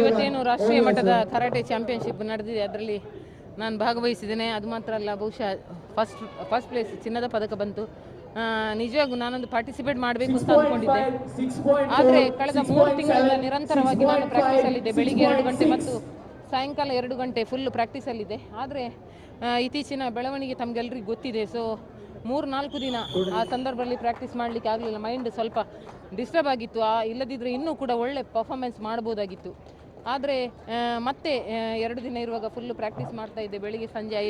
ಇವತ್ತೇನು ರಾಷ್ಟ್ರೀಯ ಮಟ್ಟದ ಕರಾಟೆ ಚಾಂಪಿಯನ್ಶಿಪ್ ನಡೆದಿದೆ ಅದರಲ್ಲಿ ನಾನು ಭಾಗವಹಿಸಿದ್ದೇನೆ. ಅದು ಮಾತ್ರ ಅಲ್ಲ ಬಹುಶಃ ಫಸ್ಟ್ ಫಸ್ಟ್ ಪ್ಲೇಸ್ ಚಿನ್ನದ ಪದಕ ಬಂತು. ನಿಜವಾಗೂ ನಾನೊಂದು ಪಾರ್ಟಿಸಿಪೇಟ್ ಮಾಡಬೇಕು ಅಂತ ಅಂದ್ಕೊಂಡಿದ್ದೆ ಆದರೆ ಕಳೆದ ಮೂರು ತಿಂಗಳಿಂದ ನಿರಂತರವಾಗಿ ನಾನು ಪ್ರಾಕ್ಟೀಸಲ್ಲಿದ್ದೆ ಬೆಳಿಗ್ಗೆ ಎರಡು ಗಂಟೆ ಮತ್ತು ಸಾಯಂಕಾಲ ಎರಡು ಗಂಟೆ ಫುಲ್ ಪ್ರಾಕ್ಟೀಸಲ್ಲಿದ್ದೆ ಆದರೆ ಇತ್ತೀಚಿನ ಬೆಳವಣಿಗೆ ತಮಗೆಲ್ಲರಿಗೂ ಗೊತ್ತಿದೆ. ಸೊ ಮೂರು ನಾಲ್ಕು ದಿನ ಆ ಸಂದರ್ಭದಲ್ಲಿ ಪ್ರಾಕ್ಟೀಸ್ ಮಾಡಲಿಕ್ಕೆ ಆಗಲಿಲ್ಲ. ಮೈಂಡ್ ಸ್ವಲ್ಪ ಡಿಸ್ಟರ್ಬ್ ಆಗಿತ್ತು. ಆ ಇಲ್ಲದಿದ್ದರೆ ಇನ್ನೂ ಕೂಡ ಒಳ್ಳೆ ಪರ್ಫಾರ್ಮೆನ್ಸ್ ಮಾಡ್ಬೋದಾಗಿತ್ತು. ಆದರೆ ಮತ್ತೆ ಎರಡು ದಿನ ಇರುವಾಗ ಫುಲ್ಲು ಪ್ರಾಕ್ಟೀಸ್ ಮಾಡ್ತಾ ಇದ್ದೆ. ಬೆಳಿಗ್ಗೆ ಸಂಜೆ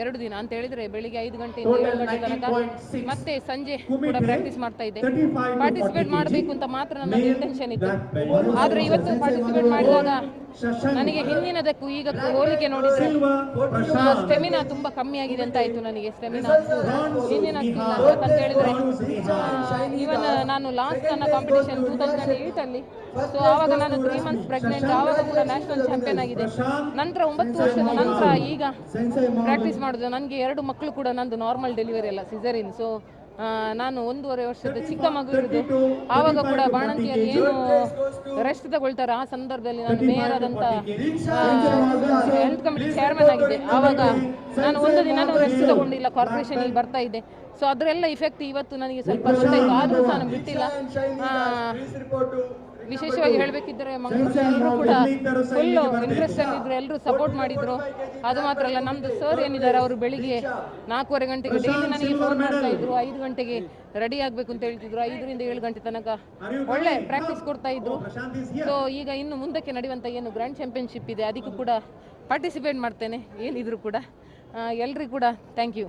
ಎರಡು ದಿನ ಅಂತ ಹೇಳಿದರೆ ಬೆಳಿಗ್ಗೆ ಐದು ಗಂಟೆಯಿಂದ ಏಳು ಗಂಟೆ ತನಕ ಮತ್ತೆ ಸಂಜೆ ಕೂಡ ಪ್ರಾಕ್ಟೀಸ್ ಮಾಡ್ತಾ ಇದ್ದೆ. ಪಾರ್ಟಿಸಿಪೇಟ್ ಮಾಡಬೇಕು ಅಂತ ಮಾತ್ರ ನನ್ನ ಇಂಟೆನ್ಷನ್ ಇತ್ತು. ಆದರೆ ಇವತ್ತು ಪಾರ್ಟಿಸಿಪೇಟ್ ಮಾಡಿದಾಗ ನನಗೆ ಹಿಂದಿನದಕ್ಕೂ ಈಗಕ್ಕೂ ಹೋಲಿಕೆ ನೋಡಿದ್ರೆ ಸ್ಟೆಮಿನಾ ತುಂಬಾ ಕಮ್ಮಿ ಆಗಿದೆ ಅಂತ ಆಯ್ತು ನನಗೆ ಸ್ಟೆಮಿನಾ ಹಿಂದಿನ ಹೇಳಿದ್ರೆ ಇವನ್ ನಾನು ಲಾಸ್ಟ್ ನನ್ನ ಕಾಂಪಿಟೇಷನ್ ಟೂ ತೌಸಂಡ್ ಏಯ್ಟಲ್ಲಿ ಸೊ ಆವಾಗ ನಾನು ತ್ರೀ ಮಂತ್ ಪ್ರೆಗ್ನೆಂಟ್ ಆವಾಗ ಕೂಡ ನ್ಯಾಷನಲ್ ಚಾಂಪಿಯನ್ ಆಗಿದೆ. ನಂತರ ಒಂಬತ್ತು ವರ್ಷದ ನಂತರ ಈಗ ಪ್ರಾಕ್ಟೀಸ್ ಮಾಡುದು. ನನಗೆ ಎರಡು ಮಕ್ಕಳು ಕೂಡ ನಂದು ನಾರ್ಮಲ್ ಡೆಲಿವರಿ ಅಲ್ಲ ಸಿಸರಿನ್ ಸೊ ನಾನು ಒಂದೂವರೆ ವರ್ಷದ ಚಿಕ್ಕ ಮಗು ಇರುದು. ಆವಾಗ ಕೂಡ ಬಾಣಂತಿಯಲ್ಲಿ ಏನು ರೆಸ್ಟ್ ತಗೊಳ್ತಾರೆ. ಆ ಸಂದರ್ಭದಲ್ಲಿ ನಾನು ಮೇಯರ್ ಆದಂತ ಹೆಲ್ತ್ ಕಮಿಟಿ ಚೇರ್ಮನ್ ಆಗಿದೆ. ಆವಾಗ ನಾನು ಒಂದು ದಿನನೂ ರೆಸ್ಟ್ ತಗೊಂಡಿಲ್ಲ. ಕಾರ್ಪೊರೇಷನ್ ಇಲ್ಲಿ ಬರ್ತಾ ಇದೆ. ಸೊ ಅದರೆಲ್ಲ ಇಫೆಕ್ಟ್ ಇವತ್ತು ನನಗೆ ಸ್ವಲ್ಪ ಗೊತ್ತಾಯಿತು ಆದರೂ ಸಹ ನಾನು ಬಿಟ್ಟಿಲ್ಲ ವಿಶೇಷವಾಗಿ ಹೇಳಬೇಕಿದ್ರೆ ಮಂಗಳೂರು ಕೂಡ ಫುಲ್ ಇಂಟ್ರೆಸ್ಟ್ ಅಲ್ಲಿದ್ರು ಎಲ್ಲರೂ ಸಪೋರ್ಟ್ ಮಾಡಿದ್ರು. ಅದು ಮಾತ್ರ ಅಲ್ಲ ನಮ್ದು ಸರ್ ಏನಿದ್ದಾರೆ ಅವರು ಬೆಳಿಗ್ಗೆ ನಾಲ್ಕೂವರೆ ಗಂಟೆಗೆ ಡೈಲಿ ನನಗೆ ಫೋನ್ ಮಾಡ್ತಾ ಇದ್ರು. ಐದು ಗಂಟೆಗೆ ರೆಡಿ ಆಗಬೇಕು ಅಂತ ಹೇಳ್ತಿದ್ರು. ಐದರಿಂದ ಏಳು ಗಂಟೆ ತನಕ ಒಳ್ಳೆ ಪ್ರಾಕ್ಟೀಸ್ ಕೊಡ್ತಾ ಇದ್ರು. ಸೊ ಈಗ ಇನ್ನು ಮುಂದಕ್ಕೆ ನಡೆಯುವಂತ ಏನು ಗ್ರ್ಯಾಂಡ್ ಚಾಂಪಿಯನ್ಶಿಪ್ ಇದೆ ಅದಕ್ಕೂ ಕೂಡ ಪಾರ್ಟಿಸಿಪೇಟ್ ಮಾಡ್ತೇನೆ ಏನಿದ್ರು ಕೂಡ. ಎಲ್ರಿಗೂ ಕೂಡ ಥ್ಯಾಂಕ್ ಯು